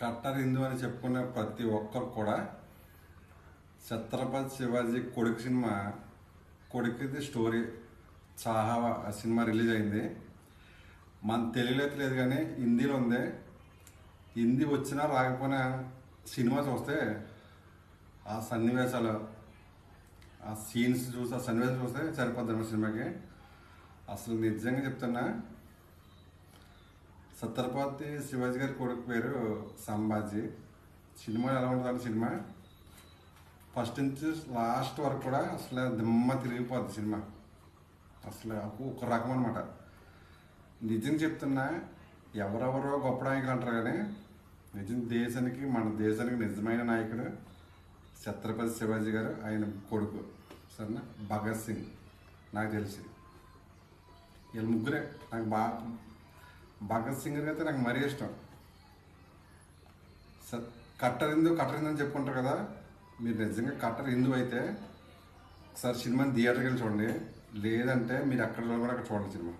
Cutter Hindu అని చెప్పుకునే ప్రతి ఒక్కరు కూడా ఛత్రపతి శివాజీ కొడుకు సినిమా కొడుకుది స్టోరీ చాహా ఆ సినిమా రిలీజ్ అయింది. మన తెలుగులో అయితే లేదు కానీ హిందీలో ఉంది. హిందీ వచ్చినా రాకపోయినా సినిమా చూస్తే ఆ సన్నివేశాలు ఆ సీన్స్ చూసి ఆ సన్నివేశం చూస్తే సరిపోద్ది సినిమాకి. అసలు నిజంగా చెప్తున్నా సత్తరపాతి శివాజీ గారి కొడుకు పేరు సంభాజీ. సినిమా ఎలా ఉంటుందంటే సినిమా ఫస్ట్ నుంచి లాస్ట్ వరకు కూడా అసలు దిమ్మ తిరిగిపోద్ది సినిమా. అసలు ఒక రకం అనమాట నిజం చెప్తున్నా ఎవరెవరో గొప్ప నాయకులు అంటారు కానీ నిజం దేశానికి మన దేశానికి నిజమైన నాయకుడు ఛత్రపతి శివాజీ గారు ఆయన కొడుకు. సరేనా? భగత్ సింగ్. నాకు తెలిసి. వీళ్ళ ముగ్గురే. నాకు బాగా భగత్ సింగ్ అయితే నాకు మరీ ఇష్టం. కట్టర్ హిందూ కట్టర్ హిందూ అని చెప్పుకుంటారు కదా మీరు నిజంగా కట్టర్ హిందూ అయితే ఒకసారి సినిమాని థియేటర్కి వెళ్ళి చూడండి. లేదంటే మీరు అక్కడ కూడా అక్కడ చూడండి సినిమా.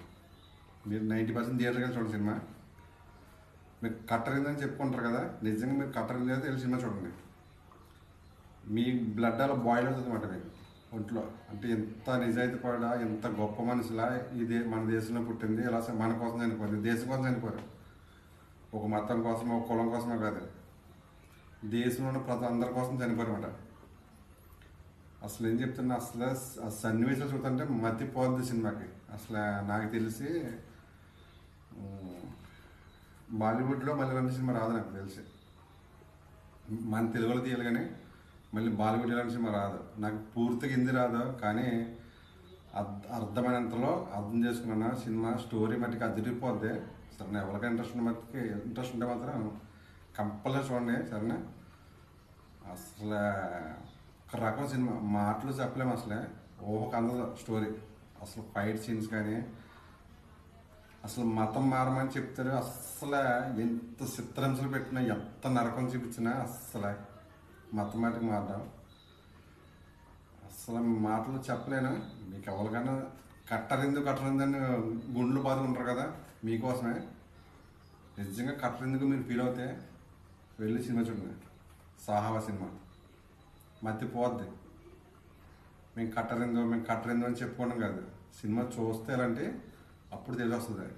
మీరు నైంటీ పర్సెంట్ థియేటర్కి వెళ్ళి చూడండి సినిమా. మీరు కట్టర్ హిందూ అని చెప్పుకుంటారు కదా నిజంగా మీరు కట్టర్ హిందూ అయితే వెళ్ళి సినిమా చూడండి. మీ బ్లడ్ అలా బాయిల్ అవుతుంది అన్నమాట మీకు. ఒంట్లో. అంటే ఎంత నిజాయితీ పడా ఎంత గొప్ప మనుషులా ఇది మన దేశంలో పుట్టింది ఇలా మన కోసం చనిపోరు దేశం కోసం చనిపోరు ఒక మతం కోసం ఒక కులం కోసమే కాదు. దేశంలో ఉన్న ప్రతి అందరి కోసం చనిపోరు అసలు ఏం చెప్తున్నా అసలు ఆ సన్నివేశాలు చూస్తుంటే మతిపోద్ది సినిమాకి. అసలు నాకు తెలిసి బాలీవుడ్లో మళ్ళీ రెండు సినిమా రాదు నాకు తెలిసి. మన తెలుగులో తీయాలి కానీ మళ్ళీ బాలీవుడ్ ఇలాంటి సినిమా రాదు. నాకు పూర్తిగా హిందీ రాదు కానీ అర్థమైనంతలో అర్థం చేసుకున్న సినిమా స్టోరీ మట్టికి అదిరిపోద్ది. సరేనా ఎవరికైనా ఇంట్రెస్ట్ ఉన్న మట్టికి ఇంట్రెస్ట్ ఉంటే మాత్రం కంపల్సరీ చూడండి సరేనా? అసలు ఒక రకం సినిమా మాటలు చెప్పలేము అసలే. ఓహోకి అందదు స్టోరీ. అసలు ఫైట్ సీన్స్ కానీ అసలు మతం మారమని చెప్తారు. అస్సలు ఎంత చిత్రహింసలు పెట్టినా ఎంత నరకం చూపించినా అస్సలు మొత్తమాటికి మారడం. అసలు మాటలు చెప్పలేను. మీకు ఎవరికైనా కట్టరిందు కట్టరిందని గుండ్లు బాదుకుంటారు కదా మీకోసమే. నిజంగా కట్టరిందుకు మీరు ఫీల్ అవుతే వెళ్ళి సినిమా చూడండి. సాహావా సినిమా. మతిపోద్ది మేము కట్టరిందో మేము కట్టరిందో అని చెప్పుకోవడం కాదు. సినిమా చూస్తే ఎలాంటి అప్పుడు తెలిసి వస్తుంది.